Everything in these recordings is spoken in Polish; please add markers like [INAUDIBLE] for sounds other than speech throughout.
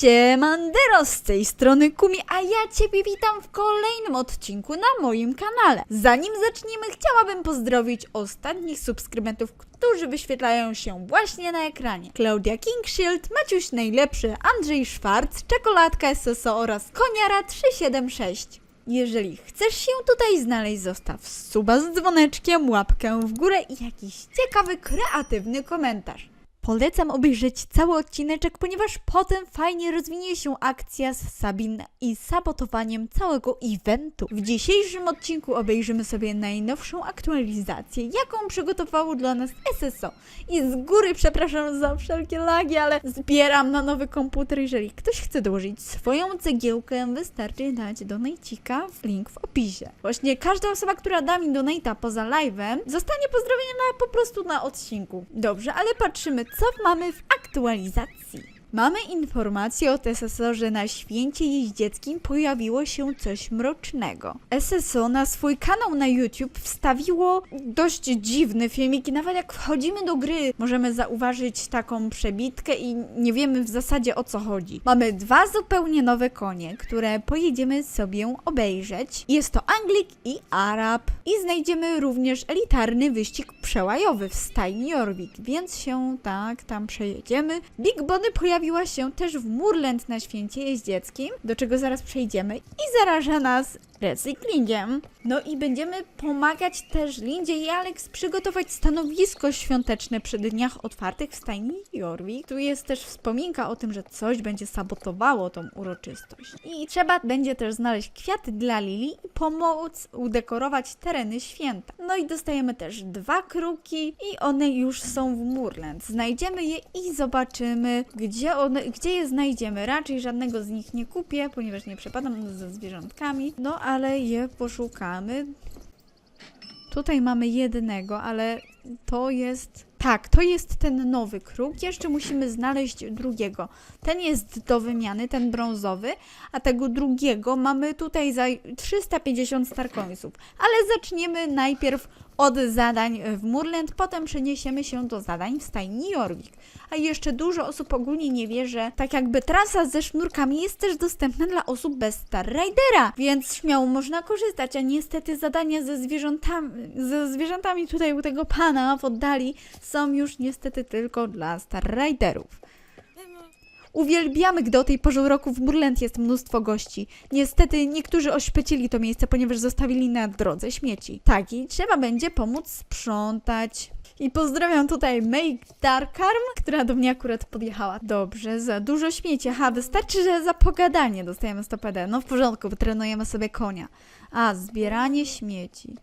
Siemandero, z tej strony Kumi, a ja Ciebie witam w kolejnym odcinku na moim kanale. Zanim zaczniemy, chciałabym pozdrowić ostatnich subskrybentów, którzy wyświetlają się właśnie na ekranie. Klaudia Kingshield, Maciuś Najlepszy, Andrzej Szwarc, Czekoladka SSO oraz Koniara 376. Jeżeli chcesz się tutaj znaleźć, zostaw suba z dzwoneczkiem, łapkę w górę i jakiś ciekawy, kreatywny komentarz. Polecam obejrzeć cały odcineczek, ponieważ potem fajnie rozwinie się akcja z Sabin i sabotowaniem całego eventu. W dzisiejszym odcinku obejrzymy sobie najnowszą aktualizację, jaką przygotowało dla nas SSO. I z góry przepraszam za wszelkie lagi, ale zbieram na nowy komputer. Jeżeli ktoś chce dołożyć swoją cegiełkę, wystarczy dać donajcika w link w opisie. Właśnie każda osoba, która da mi donata poza live'em, zostanie pozdrowiona po prostu na odcinku. Dobrze, ale patrzymy, co mamy w aktualizacji. Mamy informację od SSO, że na święcie jeździeckim pojawiło się coś mrocznego. SSO na swój kanał na YouTube wstawiło dość dziwny filmik i nawet jak wchodzimy do gry, możemy zauważyć taką przebitkę i nie wiemy w zasadzie o co chodzi. Mamy dwa zupełnie nowe konie, które pojedziemy sobie obejrzeć. Jest to Anglik i Arab. I znajdziemy również elitarny wyścig przełajowy w stajni Jorvik, więc się tak tam przejedziemy. Big Bonny pojawiła się też w Murland na święcie jeździeckim, do czego zaraz przejdziemy i zaraża nas recyklingiem. No i będziemy pomagać też Lindzie i Alex przygotować stanowisko świąteczne przy dniach otwartych w stajni Jorvik. Tu jest też wspominka o tym, że coś będzie sabotowało tą uroczystość. I trzeba będzie też znaleźć kwiaty dla Lili i pomóc udekorować tereny święta. No i dostajemy też dwa kruki i one już są w Murland. Znajdziemy je i zobaczymy, gdzie, one, gdzie je znajdziemy. Raczej żadnego z nich nie kupię, ponieważ nie przepadam ze zwierzątkami. No ale je poszukamy. Tutaj mamy jednego, ale to jest. Tak, to jest ten nowy kruk. Jeszcze musimy znaleźć drugiego. Ten jest do wymiany, ten brązowy, a tego drugiego mamy tutaj za 350 starcoinsów. Ale zaczniemy najpierw od zadań w Murland, potem przeniesiemy się do zadań w stajni Jorvik. A jeszcze dużo osób ogólnie nie wie, że tak jakby trasa ze sznurkami jest też dostępna dla osób bez Star Ridera, więc śmiało można korzystać, a niestety zadania ze zwierzętami, ze zwierzętami tutaj u tego pana w oddali są już niestety tylko dla Star Riderów. Uwielbiamy, gdy o tej porze roku w Murland jest mnóstwo gości. Niestety niektórzy ośpecili to miejsce, ponieważ zostawili na drodze śmieci. Tak, i trzeba będzie pomóc sprzątać. I pozdrawiam tutaj Make Darkarm, która do mnie akurat podjechała. Dobrze, za dużo śmieci. Aha, wystarczy, że za pogadanie dostajemy 100 PD. No w porządku, wytrenujemy sobie konia. A, zbieranie śmieci.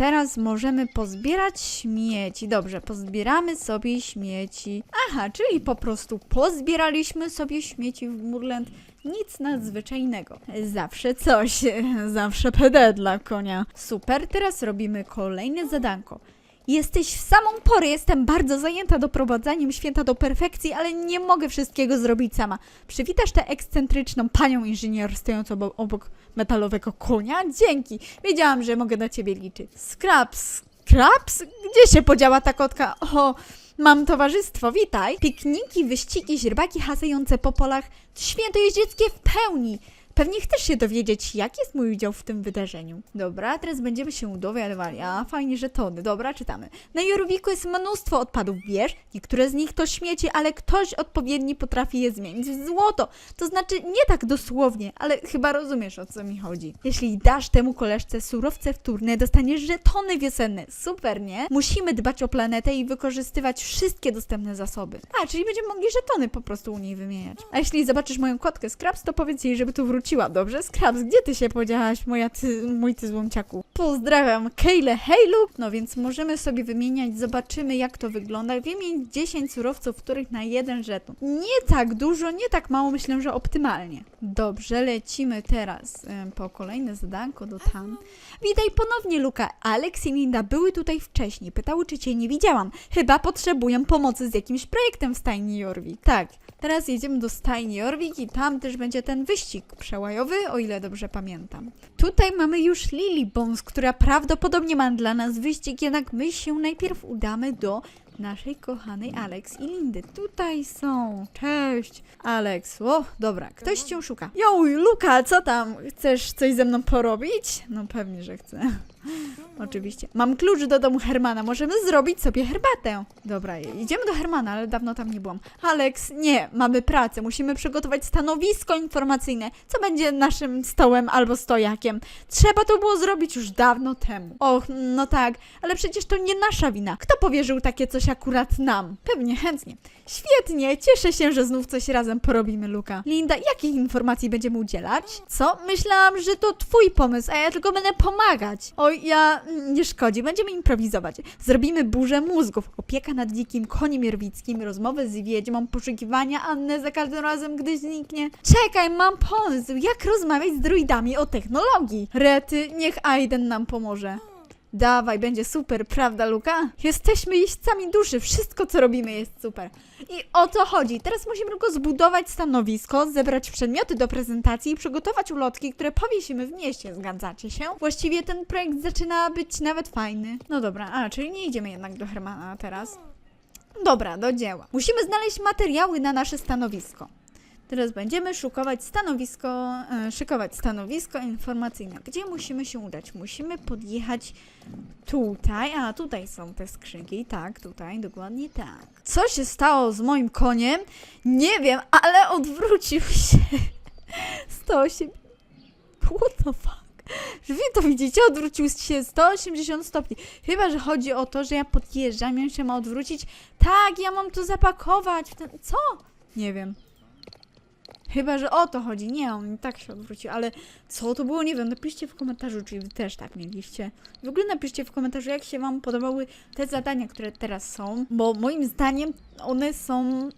Teraz możemy pozbierać śmieci. Dobrze, pozbieramy sobie śmieci. Aha, czyli po prostu pozbieraliśmy sobie śmieci w Murland. Nic nadzwyczajnego. Zawsze coś. [LAUGHS] Zawsze PD dla konia. Super, teraz robimy kolejne zadanko. Jesteś w samą porę, jestem bardzo zajęta doprowadzaniem święta do perfekcji, ale nie mogę wszystkiego zrobić sama. Przywitasz tę ekscentryczną panią inżynier stojącą obok, obok metalowego konia? Dzięki, wiedziałam, że mogę na ciebie liczyć. Scraps, Scraps? Gdzie się podziała ta kotka? O, mam towarzystwo, witaj. Pikniki, wyścigi, źrebaki hasające po polach, święto jeździeckie w pełni. Pewnie chcesz się dowiedzieć, jaki jest mój udział w tym wydarzeniu. Dobra, teraz będziemy się dowiadywali. A, fajnie, że tony. Dobra, czytamy. Na Jorwiku jest mnóstwo odpadów, wiesz? Niektóre z nich to śmieci, ale ktoś odpowiedni potrafi je zmienić w złoto. To znaczy, nie tak dosłownie, ale chyba rozumiesz, o co mi chodzi. Jeśli dasz temu koleżce surowce wtórne, dostaniesz żetony wiosenne. Super, nie? Musimy dbać o planetę i wykorzystywać wszystkie dostępne zasoby. A, czyli będziemy mogli żetony po prostu u niej wymieniać. A jeśli zobaczysz moją kotkę Scraps, to powiedz jej, żeby tu wróciła. Dobrze, Scraps, gdzie ty się podziałaś, moja ty, mój ty złomciaku? Pozdrawiam, Kejle Hejlu. No więc możemy sobie wymieniać, zobaczymy jak to wygląda. Wymień 10 surowców, których na jeden żeton. Nie tak dużo, nie tak mało, myślę, że optymalnie. Dobrze, lecimy teraz em, po kolejne zadanko do tam. Witaj ponownie, Luka. Alex i Linda były tutaj wcześniej. Pytały, czy cię nie widziałam. Chyba potrzebują pomocy z jakimś projektem w stajni Jorvik. Tak, teraz jedziemy do stajni Jorvik i tam też będzie ten wyścig przełajowy, o ile dobrze pamiętam. Tutaj mamy już Lily Bones, która prawdopodobnie ma dla nas wyścig, jednak my się najpierw udamy do naszej kochanej Alex i Lindy. Tutaj są. Cześć. Alex. O, dobra. Ktoś cię szuka. Jo, Luka, co tam? Chcesz coś ze mną porobić? No pewnie, że chcę. [LAUGHS] Oczywiście. Mam klucz do domu Hermana. Możemy zrobić sobie herbatę. Dobra, idziemy do Hermana, ale dawno tam nie byłam. Alex, nie, mamy pracę. Musimy przygotować stanowisko informacyjne. Co będzie naszym stołem albo stojakiem? Trzeba to było zrobić już dawno temu. Och, no tak, ale przecież to nie nasza wina. Kto powierzył takie coś akurat nam? Pewnie, chętnie. Świetnie, cieszę się, że znów coś razem porobimy, Luka. Linda, jakich informacji będziemy udzielać? Co? Myślałam, że to twój pomysł, a ja tylko będę pomagać. Oj, ja... mm, nie szkodzi, będziemy improwizować. Zrobimy burzę mózgów, opieka nad dzikim koniem jerwickim, rozmowy z wiedźmą, poszukiwania Anny za każdym razem, gdy zniknie. Czekaj, mam pomysł, jak rozmawiać z druidami o technologii. Rety, niech Aiden nam pomoże. Dawaj, będzie super, prawda, Luka? Jesteśmy jeźdźcami duszy, wszystko co robimy jest super. I o to chodzi. Teraz musimy tylko zbudować stanowisko, zebrać przedmioty do prezentacji i przygotować ulotki, które powiesimy w mieście. Zgadzacie się? Właściwie ten projekt zaczyna być nawet fajny. No dobra, a, czyli nie idziemy jednak do Hermana teraz. Dobra, do dzieła. Musimy znaleźć materiały na nasze stanowisko. Teraz będziemy szukować stanowisko, e, szykować stanowisko informacyjne. Gdzie musimy się udać? Musimy podjechać tutaj, a tutaj są te skrzynki, tak, tutaj, dokładnie tak. Co się stało z moim koniem? Nie wiem, ale odwrócił się. [LAUGHS] 108... What the fuck? Że wy to widzicie, odwrócił się 180 stopni. Chyba, że chodzi o to, że ja podjeżdżam on się ma odwrócić. Tak, ja mam to zapakować. Co? Nie wiem. Chyba, że o to chodzi. Nie, on i tak się odwrócił, ale co to było? Nie wiem. Napiszcie w komentarzu, czy wy też tak mieliście. W ogóle napiszcie w komentarzu, jak się wam podobały te zadania, które teraz są, bo moim zdaniem one są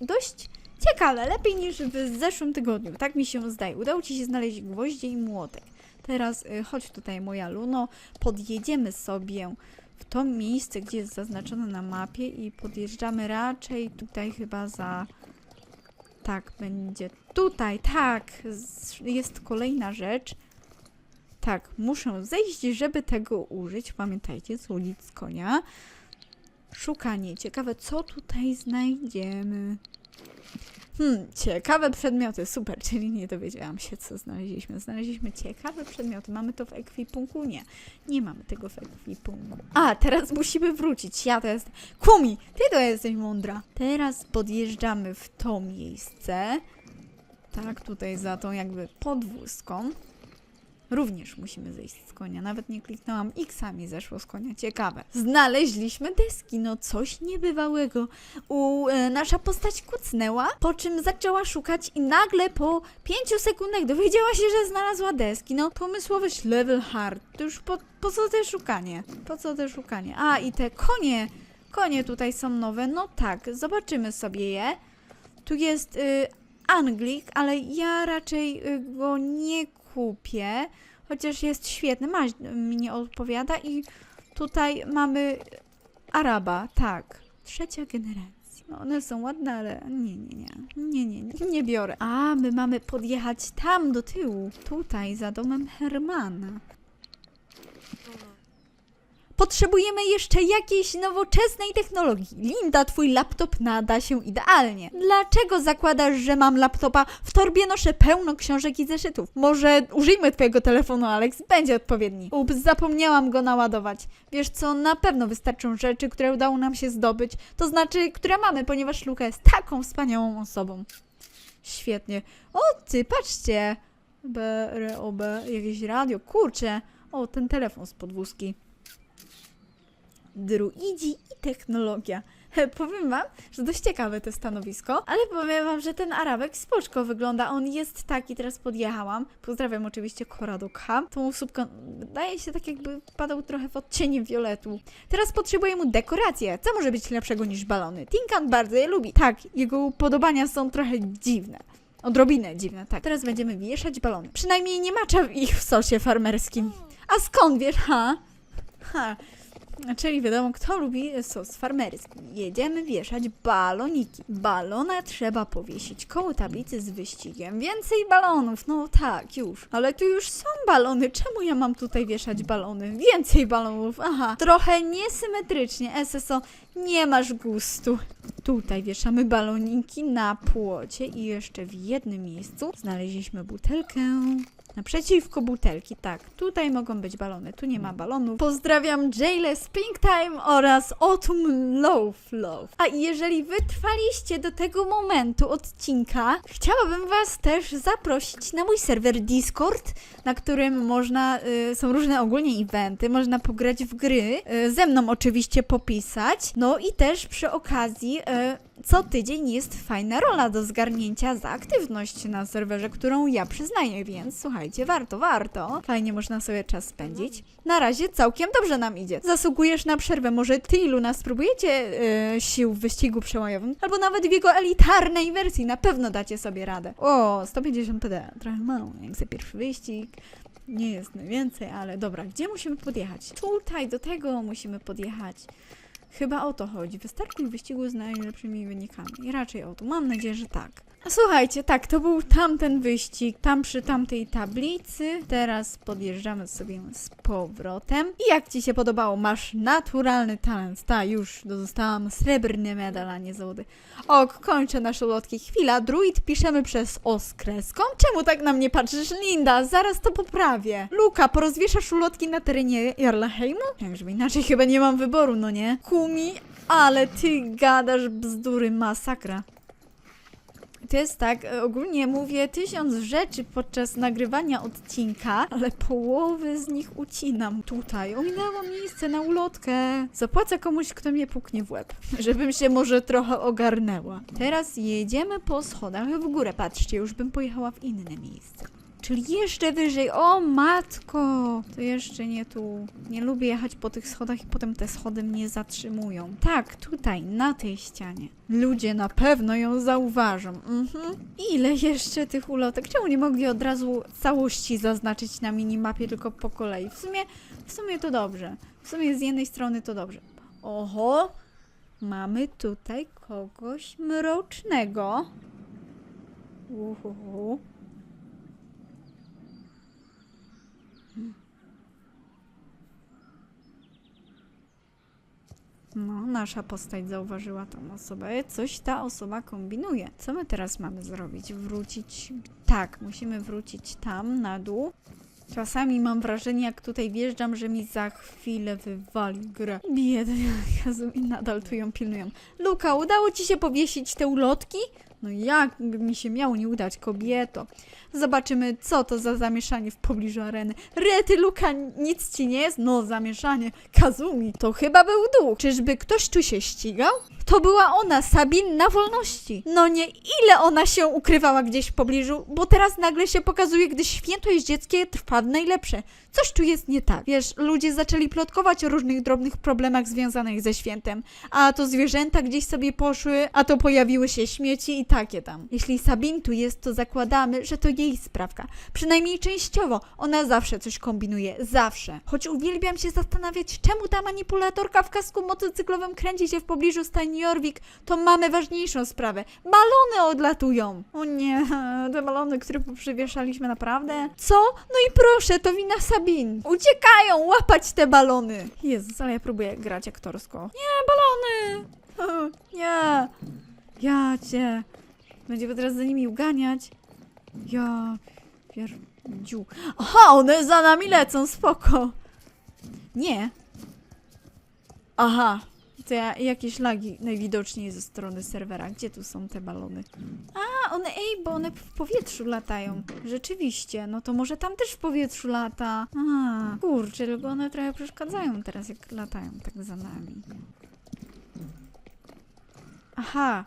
dość ciekawe, lepiej niż w zeszłym tygodniu. Tak mi się zdaje. Udało ci się znaleźć gwoździe i młotek. Teraz y, chodź tutaj, moja Luno, podjedziemy sobie w to miejsce, gdzie jest zaznaczone na mapie i podjeżdżamy raczej tutaj chyba za... Tak, będzie tutaj, tak, jest kolejna rzecz. Tak, muszę zejść, żeby tego użyć. Pamiętajcie, z konia. Szukanie. Ciekawe, co tutaj znajdziemy. Hmm, ciekawe przedmioty, super, [LAUGHS] czyli nie dowiedziałam się, co znaleźliśmy. Znaleźliśmy ciekawe przedmioty. Mamy to w ekwipunku? Nie, nie mamy tego w ekwipunku. A, teraz musimy wrócić. Ja to jest... Kumi, ty to jesteś mądra. Teraz podjeżdżamy w to miejsce. Tak, tutaj za tą jakby podwózką. Również musimy zejść z konia. Nawet nie kliknęłam X, mi zeszło z konia. Ciekawe. Znaleźliśmy deski, no coś niebywałego. U, e, nasza postać kucnęła, po czym zaczęła szukać i nagle po pięciu sekundach dowiedziała się, że znalazła deski. No, pomysłowy level hard. To już po, po co te szukanie? Po co te szukanie? A, i te konie. Konie tutaj są nowe. No tak, zobaczymy sobie je. Tu jest y, Anglik, ale ja raczej y, go nie kupię, chociaż jest świetny. Maś mi nie odpowiada i tutaj mamy Araba, tak. Trzecia generacja. No, one są ładne, ale nie, nie, nie. Nie, nie, nie, nie biorę. A, my mamy podjechać tam do tyłu. Tutaj, za domem Hermana. Potrzebujemy jeszcze jakiejś nowoczesnej technologii. Linda, twój laptop nada się idealnie. Dlaczego zakładasz, że mam laptopa? W torbie noszę pełno książek i zeszytów. Może użyjmy twojego telefonu, Alex? Będzie odpowiedni. Ups, zapomniałam go naładować. Wiesz co, na pewno wystarczą rzeczy, które udało nam się zdobyć. To znaczy, które mamy, ponieważ Luka jest taką wspaniałą osobą. Świetnie. O, ty, patrzcie. B, R, O, B, jakieś radio. Kurczę. O, ten telefon z podwózki druidzi i technologia. Powiem wam, że dość ciekawe to stanowisko, ale powiem wam, że ten Arabek spoczko wygląda. On jest taki, teraz podjechałam. Pozdrawiam oczywiście Koradoka. Tą słupkę wydaje się tak jakby padał trochę w odcienie violetu. Teraz potrzebuję mu dekorację. Co może być lepszego niż balony? Tinkan bardzo je lubi. Tak, jego upodobania są trochę dziwne. Odrobinę dziwne, tak. Teraz będziemy wieszać balony. Przynajmniej nie macza ich w sosie farmerskim. A skąd wiesz, ha? Ha. Czyli wiadomo, kto lubi sos farmerski. Jedziemy wieszać baloniki. Balona trzeba powiesić koło tablicy z wyścigiem. Więcej balonów, no tak, już. Ale tu już są balony. Czemu ja mam tutaj wieszać balony? Więcej balonów, aha. Trochę niesymetrycznie. SSO, nie masz gustu. Tutaj wieszamy baloniki na płocie i jeszcze w jednym miejscu znaleźliśmy butelkę. Naprzeciwko butelki, tak. Tutaj mogą być balony, tu nie ma balonów. Pozdrawiam Jayle Springtime oraz Autumn Love Love. A jeżeli wytrwaliście do tego momentu odcinka, chciałabym Was też zaprosić na mój serwer Discord, na którym można, y, są różne ogólnie eventy, można pograć w gry, y, ze mną oczywiście popisać, no i też przy okazji y, co tydzień jest fajna rola do zgarnięcia za aktywność na serwerze, którą ja przyznaję, więc słuchajcie, warto, warto. Fajnie można sobie czas spędzić. Na razie całkiem dobrze nam idzie. Zasługujesz na przerwę, może ty ilu nas spróbujecie y, sił w wyścigu przełajowym, albo nawet w jego elitarnej wersji, na pewno dacie sobie radę. O, 150 PD, trochę mało, jak za pierwszy wyścig. Nie jest najwięcej, ale dobra, gdzie musimy podjechać? Tutaj, do tego musimy podjechać. Chyba o to chodzi. Wystarczy w wyścigu z najlepszymi wynikami. Raczej o to. Mam nadzieję, że tak. Słuchajcie, tak, to był tamten wyścig, tam przy tamtej tablicy. Teraz podjeżdżamy sobie z powrotem. I jak Ci się podobało? Masz naturalny talent. Ta, już dostałam srebrny medal, a nie złoty. Ok, kończę nasze ulotki. Chwila, druid piszemy przez O z kreską? Czemu tak na mnie patrzysz, Linda? Zaraz to poprawię. Luka, porozwieszasz ulotki na terenie Jarlaheimu? Jakżeby inaczej chyba nie mam wyboru, no nie? Kumi, ale ty gadasz bzdury, masakra. To jest tak, e, ogólnie mówię tysiąc rzeczy podczas nagrywania odcinka, ale połowy z nich ucinam tutaj. Ominęło miejsce na ulotkę. Zapłacę komuś, kto mnie puknie w łeb, [LAUGHS] żebym się może trochę ogarnęła. Teraz jedziemy po schodach w górę. Patrzcie, już bym pojechała w inne miejsce. Czyli jeszcze wyżej. O matko! To jeszcze nie tu. Nie lubię jechać po tych schodach i potem te schody mnie zatrzymują. Tak, tutaj, na tej ścianie. Ludzie na pewno ją zauważą. Mhm. Ile jeszcze tych ulotek? Czemu nie mogli od razu całości zaznaczyć na minimapie, tylko po kolei? W sumie, w sumie to dobrze. W sumie z jednej strony to dobrze. Oho! Mamy tutaj kogoś mrocznego. Uhuhu. No, nasza postać zauważyła tą osobę. Coś ta osoba kombinuje. Co my teraz mamy zrobić? Wrócić. Tak, musimy wrócić tam na dół. Czasami mam wrażenie, jak tutaj wjeżdżam, że mi za chwilę wywali grę. Biedny [LAUGHS] Jezu, i nadal tu ją pilnują. Luka, udało ci się powiesić te ulotki? No jak mi się miało nie udać, kobieto? Zobaczymy, co to za zamieszanie w pobliżu areny. Rety, Luka, nic ci nie jest? No, zamieszanie. Kazumi, to chyba był duch. Czyżby ktoś tu się ścigał? To była ona, Sabin na wolności. No nie, ile ona się ukrywała gdzieś w pobliżu, bo teraz nagle się pokazuje, gdy święto jeździeckie trwa w najlepsze. Coś tu jest nie tak. Wiesz, ludzie zaczęli plotkować o różnych drobnych problemach związanych ze świętem. A to zwierzęta gdzieś sobie poszły, a to pojawiły się śmieci i takie tam. Jeśli Sabin tu jest, to zakładamy, że to jej sprawka. Przynajmniej częściowo. Ona zawsze coś kombinuje. Zawsze. Choć uwielbiam się zastanawiać, czemu ta manipulatorka w kasku motocyklowym kręci się w pobliżu stajni Jorvik, to mamy ważniejszą sprawę. Balony odlatują. O nie, [LAUGHS] te balony, które przywieszaliśmy naprawdę. Co? No i proszę, to wina Sabin. Uciekają, łapać te balony. Jezus, ale ja próbuję grać aktorsko. Nie, balony! [LAUGHS] Nie. Ja cię. Będziemy teraz za nimi uganiać. Ja pierdziu. Aha, one za nami lecą, spoko. Nie. Aha. Ja, jakieś lagi najwidoczniej ze strony serwera. Gdzie tu są te balony? A, one, ej, bo one w powietrzu latają. Rzeczywiście, no to może tam też w powietrzu lata. A, kurczę, tylko one trochę przeszkadzają teraz, jak latają tak za nami. Aha,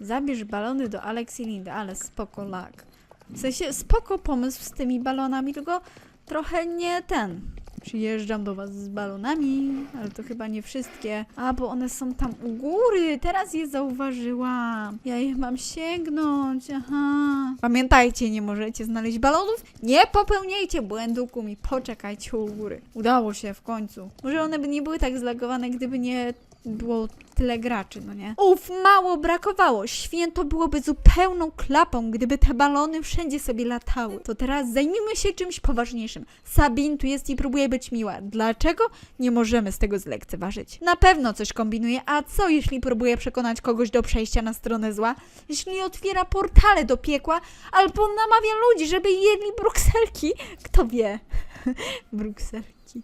zabierz balony do Alex i Lindy, ale spoko lag. W sensie, spoko pomysł z tymi balonami, tylko trochę nie ten. Przyjeżdżam do was z balonami, ale to chyba nie wszystkie. A, bo one są tam u góry. Teraz je zauważyłam. Ja je mam sięgnąć. Aha. Pamiętajcie, nie możecie znaleźć balonów. Nie popełniajcie błędu, Kumi. Poczekajcie u góry. Udało się w końcu. Może one by nie były tak zlagowane, gdyby nie było tyle graczy, no nie? Uf, mało brakowało. Święto byłoby zupełną klapą, gdyby te balony wszędzie sobie latały. To teraz zajmijmy się czymś poważniejszym. Sabin tu jest i próbuje być miła. Dlaczego nie możemy z tego zlekceważyć? Na pewno coś kombinuje, a co jeśli próbuje przekonać kogoś do przejścia na stronę zła? Jeśli otwiera portale do piekła, albo namawia ludzi, żeby jedli brukselki? Kto wie? [LAUGHS] brukselki.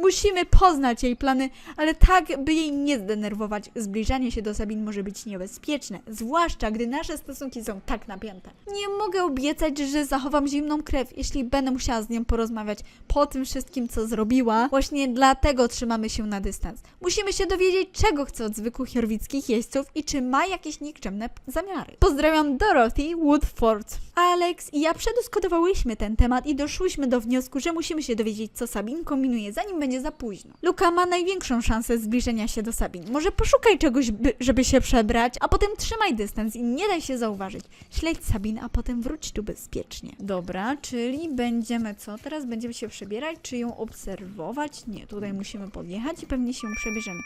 Musimy poznać jej plany, ale tak, by jej nie zdenerwować. Zbliżanie się do Sabin może być niebezpieczne, zwłaszcza gdy nasze stosunki są tak napięte. Nie mogę obiecać, że zachowam zimną krew, jeśli będę musiała z nią porozmawiać po tym wszystkim, co zrobiła. Właśnie dlatego trzymamy się na dystans. Musimy się dowiedzieć, czego chce od zwykłych jorwickich jeźdźców i czy ma jakieś nikczemne zamiary. Pozdrawiam Dorothy Woodford. Alex i ja przedyskutowałyśmy ten temat i doszłyśmy do wniosku, że musimy się dowiedzieć, co Sabin kombinuje, zanim będzie za późno. Luka ma największą szansę zbliżenia się do Sabin. Może poszukaj czegoś, by, żeby się przebrać, a potem trzymaj dystans i nie daj się zauważyć. Śledź Sabin, a potem wróć tu bezpiecznie. Dobra, czyli będziemy co? Teraz będziemy się przebierać, czy ją obserwować? Nie, tutaj musimy podjechać i pewnie się przebierzemy.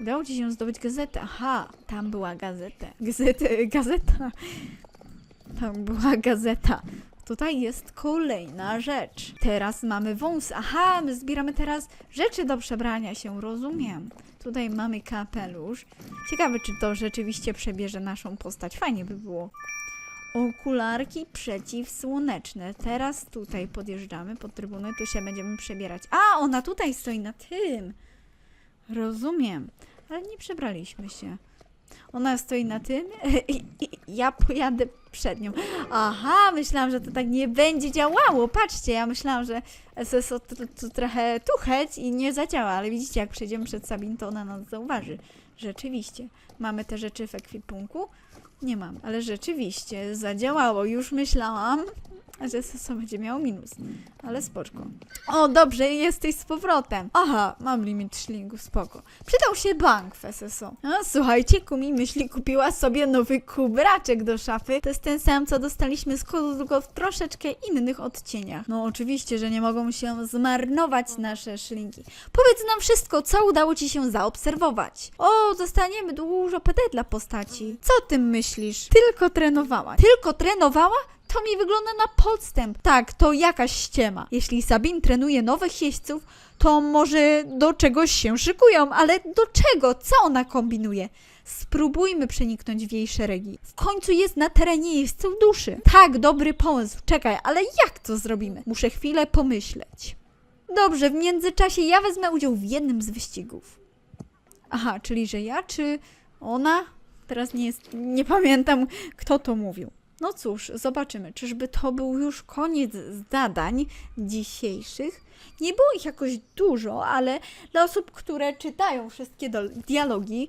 Udało ci się zdobyć gazetę. Aha, tam była gazeta. Gazeta, gazeta. Tam była [LAUGHS] gazeta. Tutaj jest kolejna rzecz. Teraz mamy wąs. Aha, my zbieramy teraz rzeczy do przebrania się, rozumiem. Tutaj mamy kapelusz. Ciekawe, czy to rzeczywiście przebierze naszą postać. Fajnie by było. Okularki przeciwsłoneczne. Teraz tutaj podjeżdżamy pod trybunę, tu się będziemy przebierać. A, ona tutaj stoi na tym. Rozumiem. Ale nie przebraliśmy się. Ona stoi na tym [LAUGHS] ja pojadę przed nią. Aha, myślałam, że to tak nie będzie działało. Patrzcie, ja myślałam, że SSO to, to trochę tucheć i nie zadziała, ale widzicie, jak przejdziemy przed Sabin, to ona nas zauważy. Rzeczywiście. Mamy te rzeczy w ekwipunku? Nie mam, ale rzeczywiście zadziałało. Już myślałam, że SSO będzie miało minus, ale spoczko. O, dobrze, jesteś z powrotem. Aha, mam limit szlingów, spoko. Przydał się bank w SSO. A, słuchajcie, Kumi myśli kupiła sobie nowy kubraczek do szafy. To jest ten sam, co dostaliśmy z kodu, tylko w troszeczkę innych odcieniach. No oczywiście, że nie mogą się zmarnować nasze szlingi. Powiedz nam wszystko, co udało ci się zaobserwować. O, dostaniemy dużo PD dla postaci. Co o tym myślisz? Tylko trenowała. Tylko trenowała? To mi wygląda na podstęp. Tak, to jakaś ściema. Jeśli Sabin trenuje nowych jeźdźców, to może do czegoś się szykują, ale do czego? Co ona kombinuje? Spróbujmy przeniknąć w jej szeregi. W końcu jest na terenie jeźdźców duszy. Tak, dobry pomysł. Czekaj, ale jak to zrobimy? Muszę chwilę pomyśleć. Dobrze, w międzyczasie ja wezmę udział w jednym z wyścigów. Aha, czyli że ja czy ona? Teraz nie jest, nie pamiętam kto to mówił. No cóż, zobaczymy, czyżby to był już koniec zadań dzisiejszych. Nie było ich jakoś dużo, ale dla osób, które czytają wszystkie dialogi,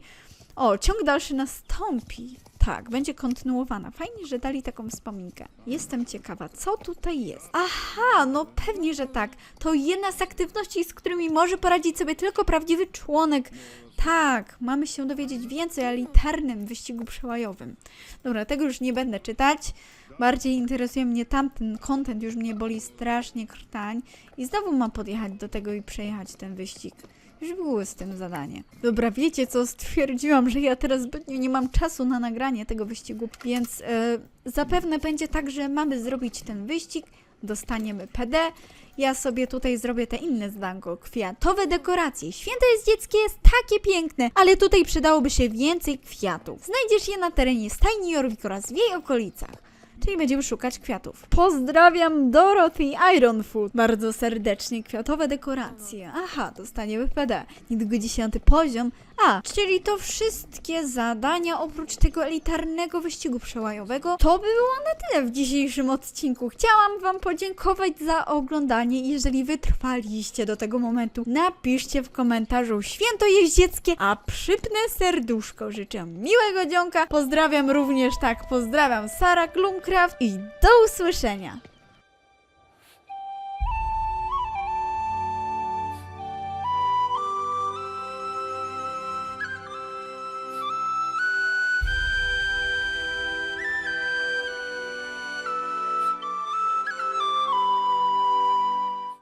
o, ciąg dalszy nastąpi. Tak, będzie kontynuowana. Fajnie, że dali taką wspominkę. Jestem ciekawa, co tutaj jest. Aha, no pewnie, że tak. To jedna z aktywności, z którymi może poradzić sobie tylko prawdziwy członek. Tak, mamy się dowiedzieć więcej o elitarnym wyścigu przełajowym. Dobra, tego już nie będę czytać. Bardziej interesuje mnie tamten content, już mnie boli strasznie krtań. I znowu mam podjechać do tego i przejechać ten wyścig. Już było z tym zadanie. Dobra, wiecie co? Stwierdziłam, że ja teraz zbytnio nie mam czasu na nagranie tego wyścigu, więc e, zapewne będzie tak, że mamy zrobić ten wyścig, dostaniemy PD. Ja sobie tutaj zrobię te inne zdanko, kwiatowe dekoracje. Święto jest dzieckie, jest takie piękne, ale tutaj przydałoby się więcej kwiatów. Znajdziesz je na terenie stajni Jorvik oraz w jej okolicach. Czyli będziemy szukać kwiatów. Pozdrawiam Dorothy Ironfoot. Bardzo serdecznie kwiatowe dekoracje. Aha, dostaniemy PD. Niedługo dziesiąty poziom. A, czyli to wszystkie zadania oprócz tego elitarnego wyścigu przełajowego. To by było na tyle w dzisiejszym odcinku. Chciałam Wam podziękować za oglądanie. Jeżeli wytrwaliście do tego momentu, napiszcie w komentarzu święto jeździeckie, a przypnę serduszko. Życzę miłego dzionka. Pozdrawiam również tak, pozdrawiam Sara Klumkraft i do usłyszenia.